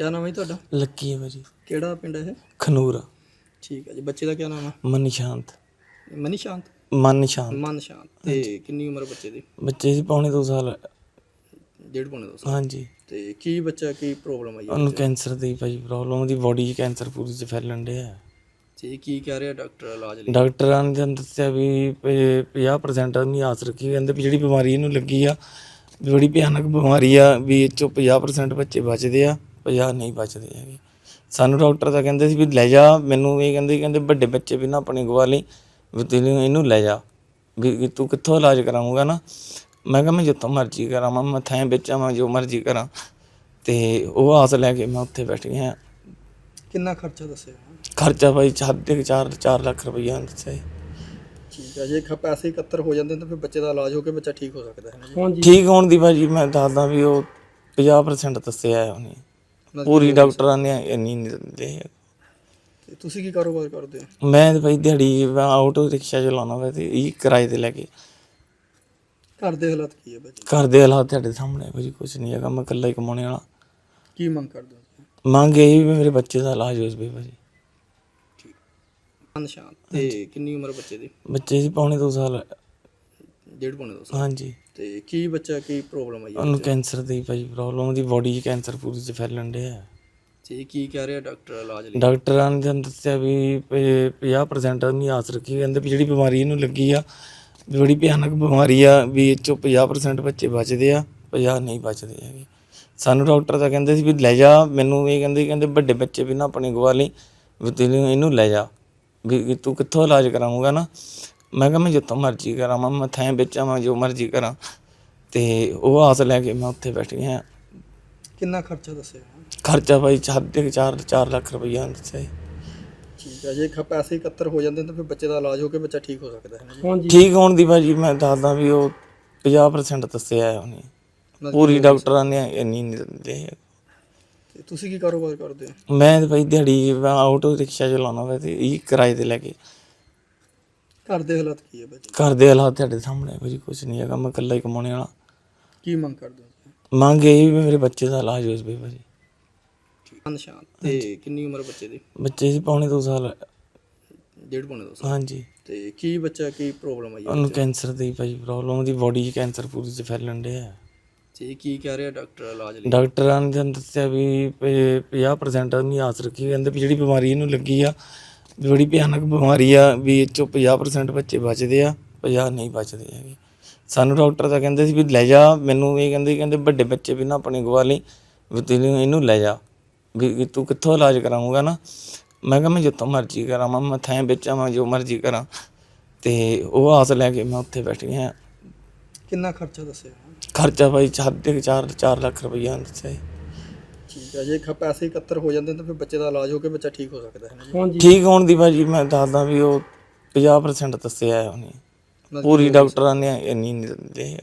ਕਿਆ ਨਾਮ ਹੈ ਤੁਹਾਡਾ? ਲੱਕੀ ਹੈ ਭਾਜੀ ਕਿਹੜਾ ਪਿੰਡ ਹੈ ਇਹ? ਖਨੂਰ। ਠੀਕ ਹੈ ਜੀ ਬੱਚੇ ਦਾ ਕਿਆ ਨਾਮ ਹੈ? ਮਨ ਸ਼ਾਂਤ। ਮਨੀ ਸ਼ਾਂਤ? ਮਨ ਸ਼ਾਂਤ। ਮਨ ਸ਼ਾਂਤ। ਤੇ ਕਿੰਨੀ ਉਮਰ ਬੱਚੇ ਦੀ? ਬੱਚੇ ਦੀ ਪੌਣੇ 2 ਸਾਲ। ਡੇਢ ਪੌਣੇ ਦੋ ਸਾਲ। ਹਾਂਜੀ। ਤੇ ਕੀ ਬੱਚਾ ਕੀ ਪ੍ਰੋਬਲਮ ਆਈ ਉਹਨੂੰ ਕੈਂਸਰ ਦੀ ਭਾਜੀ ਪ੍ਰੋਬਲਮ ਉਹਦੀ ਬੋਡੀ 'ਚ ਕੈਂਸਰ ਪੂਰੀ 'ਚ ਫੈਲਣ ਡਿਆ। ਤੇ ਕੀ ਕਹਿ ਰਿਹਾ ਡਾਕਟਰ ਇਲਾਜ ਲਈ? ਡਾਕਟਰਾਂ ਨੇ ਸਾਨੂੰ ਦੱਸਿਆ ਵੀ ਪ- 50% ਨਹੀਂ ਆਸ ਰੱਖੀ ਕਹਿੰਦੇ ਵੀ ਜਿਹੜੀ ਬਿਮਾਰੀ ਇਹਨੂੰ ਲੱਗੀ ਆ ਵੀ ਬੜੀ ਭਿਆਨਕ ਬਿਮਾਰੀ ਆ ਵੀ ਇਹ ਚੋਂ 50% ਬੱਚੇ ਬਚਦੇ ਆ। 50 ਨਹੀਂ ਬਚਦੇ ਹੈਗੇ। ਸਾਨੂੰ ਡਾਕਟਰ ਤਾਂ ਕਹਿੰਦੇ ਸੀ ਵੀ ਲੈ ਜਾ ਮੈਨੂੰ ਇਹ ਕਹਿੰਦੇ ਕਹਿੰਦੇ ਵੱਡੇ ਬੱਚੇ ਵੀ ਨਾ ਆਪਣੇ ਗਵਾ ਲਈ ਵੀ ਤੈਨੂੰ ਇਹਨੂੰ ਲੈ ਜਾ। ਵੀ ਤੂੰ ਕਿੱਥੋਂ ਇਲਾਜ ਕਰਾਉਂਗਾ ਨਾ? ਮੈਂ ਕਿਹਾ ਮੈਂ ਜਿੱਥੋਂ ਮਰਜ਼ੀ ਕਰਾਵਾਂ ਮੈਂ ਥੈਂ ਵਿੱਚ ਜੋ ਮਰਜ਼ੀ ਕਰਾਂ। ਤੇ ਉਹ ਆਸ ਲੈ ਕੇ ਮੈਂ ਉੱਥੇ ਬੈਠ ਗਿਆ ਕਿੰਨਾ ਖਰਚਾ ਦੱਸਿਆ? ਖਰਚਾ ਭਾਈ ਸਾਢੇ 4 4 ਲੱਖ ਰੁਪਈਆ ਦੱਸਿਆ ਜੀ। ਠੀਕ ਹੈ ਜੇ ਖ ਪੈਸੇ ਇਕੱਤਰ ਹੋ ਜਾਂਦੇ ਤਾਂ ਫਿਰ ਬੱਚੇ ਦਾ ਇਲਾਜ ਹੋ ਕੇ ਬੱਚਾ ਠੀਕ ਹੋ ਸਕਦਾ ਹੈ ਨਾ ਜੀ। ਠੀਕ ਹੋਣ ਦੀ ਭਾਜੀ ਮੈਂ ਦੱਸਦਾ ਵੀ ਉਹ 50% ਦੱਸਿਆ ਹੈ ਉਹਨੇ। ਪੂਰੀ ਡਾਕਟਰਾਂ ਨੇ ਇੰਨੀ ਨਹੀਂ ਦਿੰਦੇ ਤੇ ਤੁਸੀਂ ਕੀ ਕਾਰੋਬਾਰ ਕਰਦੇ ਹੋ? ਮੈਂ ਤੇ ਭਾਈ ਦਿਹਾੜੀ ਮੈਂ ਆਟੋ ਰਿਕਸ਼ਾ ਚਲਾਉਣਾ ਵਾ ਤੇ ਇਹ ਕਿਰਾਏ ਤੇ ਲੈ ਕੇ। ਘਰ ਦੇ ਹਾਲਾਤ ਕੀ ਹੈ ਬੱਚੇ ਘਰ ਦੇ ਹਾਲਾਤ ਤੁਹਾਡੇ ਸਾਹਮਣੇ ਭਾਜੀ ਕੁਝ ਨਹੀਂ ਹੈਗਾ ਮੈਂ ਇਕੱਲਾ ਹੀ ਕਮਾਉਣੇ ਵਾਲਾ। ਕੀ ਮੰਗ ਕਰਦੇ ਹੋ ਤੁਸੀਂ? ਮੰਗ ਇਹ ਵੀ ਮੇਰੇ ਬੱਚੇ ਦਾ ਇਲਾਜ ਹੋ ਜਾਵੇ ਭਾਜੀ ਮਨ ਸ਼ਾਂਤ ਤੇ ਕਿੰਨੀ ਉਮਰ ਬੱਚੇ ਦੀ? ਬੱਚੇ ਦੀ ਪੌਣੇ 2 ਸਾਲ ਡੇਢ ਪੌਣੇ ਦੋ ਸਾਲ। ਹਾਂਜੀ। ਤੇ ਕੀ ਬੱਚਾ ਕੀ ਪ੍ਰੋਬਲਮ ਆਈ ਉਹਨੂੰ ਕੈਂਸਰ ਦੀ ਭਾਜੀ ਪ੍ਰੋਬਲਮ ਉਹਦੀ ਬੋਡੀ 'ਚ ਕੈਂਸਰ ਪੂਰੀ 'ਚ ਫੈਲਣ ਡਿਆ। ਤੇ ਕੀ ਕਹਿ ਰਿਹਾ ਡਾਕਟਰ ਇਲਾਜ ਲਈ? ਡਾਕਟਰਾਂ ਨੇ ਸਾਨੂੰ ਦੱਸਿਆ ਵੀ ਪ- 50% ਨਹੀਂ ਆਸ ਰੱਖੀ। ਕਹਿੰਦੇ ਵੀ ਜਿਹੜੀ ਬਿਮਾਰੀ ਇਹਨੂੰ ਲੱਗੀ ਆ ਵੀ ਬੜੀ ਭਿਆਨਕ ਬਿਮਾਰੀ ਆ ਵੀ ਇਹ ਚੋਂ 50% ਬੱਚੇ ਬਚਦੇ ਆ 50 ਨਹੀਂ ਬਚਦੇ ਹੈਗੇ। ਸਾਨੂੰ ਡਾਕਟਰ ਤਾਂ ਕਹਿੰਦੇ ਸੀ ਵੀ ਲੈ ਜਾ ਮੈਨੂੰ ਇਹ ਕਹਿੰਦੇ ਕਹਿੰਦੇ ਵੱਡੇ ਬੱਚੇ ਵੀ ਨਾ ਆਪਣੇ ਗਵਾ ਲਈ ਵੀ ਤੈਨੂੰ ਇਹਨੂੰ ਲੈ ਜਾ ਵੀ ਤੂੰ ਕਿੱਥੋਂ ਇਲਾਜ ਕਰਾਉਂਗਾ ਨਾ? ਮੈਂ ਕਿਹਾ ਮੈਂ ਜਿੱਥੋਂ ਮਰਜ਼ੀ ਕਰਾਵਾਂ ਮੈਂ ਥੈਂ ਵਿੱਚ ਆਵਾਂ ਜੋ ਮਰਜ਼ੀ ਕਰਾਂ। ਤੇ ਉਹ ਆਸ ਲੈ ਕੇ ਮੈਂ ਉੱਥੇ ਬੈਠ ਗਿਆ। ਕਿੰਨਾ ਖਰਚਾ ਦੱਸਿਆ? ਖਰਚਾ ਭਾਈ ਸਾਢੇ 4 4 ਲੱਖ ਰੁਪਈਆ ਦੱਸਿਆ। ਠੀਕ ਹੈ ਜੇ ਖ ਪੈਸੇ ਇਕੱਤਰ ਹੋ ਜਾਂਦੇ ਤਾਂ ਫਿਰ ਬੱਚੇ ਦਾ ਇਲਾਜ ਹੋ ਕੇ ਬੱਚਾ ਠੀਕ ਹੋ ਸਕਦਾ ਹੈ ਠੀਕ ਹੋਣ ਦੀ ਭਾਜੀ ਮੈਂ ਦੱਸਦਾ ਵੀ ਉਹ 50% ਦੱਸਿਆ ਹੈ ਉਹਨੇ। ਪੂਰੀ ਡਾਕਟਰਾਂ ਨੇ ਇੰਨੀ ਨਹੀਂ ਦਿੰਦੇ ਤੇ ਤੁਸੀਂ ਕੀ ਕਾਰੋਬਾਰ ਕਰਦੇ ਹੋ? ਮੈਂ ਤੇ ਭਾਈ ਦਿਹਾੜੀ ਆਟੋ ਰਿਕਸ਼ਾ ਚਲਾਉਣਾ ਵਾ ਤੇ ਇਹ ਕਿਰਾਏ ਤੇ ਲੈ ਕੇ। ਘਰ ਦੇ ਹਾਲਾਤ ਕੀ ਹੈ ਬੱਚੇ ਘਰ ਦੇ ਹਾਲਾਤ ਤੁਹਾਡੇ ਸਾਹਮਣੇ ਆ ਭਾਜੀ ਕੁਝ ਨਹੀਂ ਹੈਗਾ ਮੈਂ ਇਕੱਲਾ ਹੀ ਕਮਾਉਣੇ ਵਾਲਾ। ਕੀ ਮੰਗ ਕਰਦੇ ਹੋ ਤੁਸੀਂ? ਮੰਗ ਇਹ ਵੀ ਮੇਰੇ ਬੱਚੇ ਦਾ ਇਲਾਜ ਹੋ ਜਾਵੇ ਭਾਜੀ ਸ਼ਾਂਤ ਤੇ ਕਿੰਨੀ ਉਮਰ ਬੱਚੇ ਦੀ? ਬੱਚੇ ਦੀ ਪੌਣੇ 2 ਸਾਲ। ਡੇਢ ਪੌਣੇ ਦੋ ਸਾਲ। ਹਾਂਜੀ। ਤੇ ਕੀ ਬੱਚਾ ਕੀ ਪ੍ਰੋਬਲਮ ਆਈ ਹੈ ਉਹਨੂੰ ਕੈਂਸਰ ਦੀ ਭਾਜੀ ਪ੍ਰੋਬਲਮ ਉਹਦੀ ਬੋਡੀ 'ਚ ਕੈਂਸਰ ਪੂਰੀ 'ਚ ਫੈਲਣ ਡਿਆ ਤੇ ਕੀ ਕਹਿ ਰਿਹਾ ਡਾਕਟਰ ਇਲਾਜ ਲਈ? ਡਾਕਟਰਾਂ ਨੇ ਸਾਨੂੰ ਦੱਸਿਆ ਵੀ ਪ- 50% ਨਹੀਂ ਆਸ ਰੱਖੀ ਕਹਿੰਦੇ ਵੀ ਜਿਹੜੀ ਬਿਮਾਰੀ ਇਹਨੂੰ ਲੱਗੀ ਆ ਵੀ ਬੜੀ ਭਿਆਨਕ ਬਿਮਾਰੀ ਆ ਵੀ ਇਹ ਚੋਂ 50% ਬੱਚੇ ਬਚਦੇ ਆ 50 ਨਹੀਂ ਬਚਦੇ ਹੈਗੇ। ਸਾਨੂੰ ਡਾਕਟਰ ਤਾਂ ਕਹਿੰਦੇ ਸੀ ਵੀ ਲੈ ਜਾ ਮੈਨੂੰ ਇਹ ਕਹਿੰਦੇ ਕਹਿੰਦੇ ਵੱਡੇ ਬੱਚੇ ਵੀ ਨਾ ਆਪਣੇ ਗਵਾ ਲਈ ਵੀ ਤੈਨੂੰ ਇਹਨੂੰ ਲੈ ਜਾ ਵੀ ਤੂੰ ਕਿੱਥੋਂ ਇਲਾਜ ਕਰਾਉਂਗਾ ਨਾ। ਮੈਂ ਕਿਹਾ ਮੈਂ ਜਿੱਥੋਂ ਮਰਜ਼ੀ ਕਰਾਵਾਂ ਮੈਂ ਥੈਂ ਵਿੱਚ ਆਵਾਂ ਜੋ ਮਰਜ਼ੀ ਕਰਾਂ। ਤੇ ਉਹ ਆਸ ਲੈ ਕੇ ਮੈਂ ਉੱਥੇ ਬੈਠ ਗਿਆ। ਕਿੰਨਾ ਖਰਚਾ ਦੱਸਿਆ? ਖਰਚਾ ਭਾਈ ਸਾਢੇ 4 4 ਲੱਖ ਰੁਪਈਆ ਦੱਸਿਆ। ਠੀਕ ਹੈ ਜੇ ਖ ਪੈਸੇ ਇਕੱਤਰ ਹੋ ਜਾਂਦੇ ਤਾਂ ਫਿਰ ਬੱਚੇ ਦਾ ਇਲਾਜ ਹੋ ਕੇ ਬੱਚਾ ਠੀਕ ਹੋ ਸਕਦਾ ਹੈ ਨਾ ਜੀ। ਠੀਕ ਹੋਣ ਦੀ ਭਾਜੀ ਮੈਂ ਦੱਸਦਾ ਵੀ ਉਹ 50% ਦੱਸਿਆ ਹੈ ਉਹਨੇ। ਪੂਰੀ ਡਾਕਟਰਾਂ ਨੇ ਇੰਨੀ ਨਹੀਂ ਦਿੰਦੇ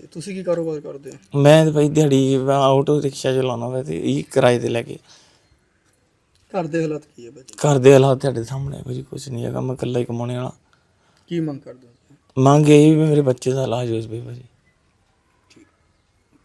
ਤੇ ਤੁਸੀਂ ਕੀ ਕਾਰੋਬਾਰ ਕਰਦੇ ਹੋ? ਮੈਂ ਤੇ ਭਾਈ ਦਿਹਾੜੀ ਮੈਂ ਆਟੋ ਰਿਕਸ਼ਾ ਚਲਾਉਣਾ ਵਾ ਤੇ ਇਹ ਕਿਰਾਏ ਤੇ ਲੈ ਕੇ। ਘਰ ਦੇ ਹਾਲਾਤ ਕੀ ਹੈ ਬੱਚੇ ਘਰ ਦੇ ਹਾਲਾਤ ਤੁਹਾਡੇ ਸਾਹਮਣੇ ਭਾਜੀ ਕੁਝ ਨਹੀਂ ਹੈਗਾ ਮੈਂ ਇਕੱਲਾ ਹੀ ਕਮਾਉਣੇ ਵਾਲਾ। ਕੀ ਮੰਗ ਕਰਦੇ ਹੋ? ਮੰਗ ਇਹ ਵੀ ਮੇਰੇ ਬੱਚੇ ਦਾ ਇਲਾਜ ਹੋ ਜਾਵੇ ਭਾਜੀ।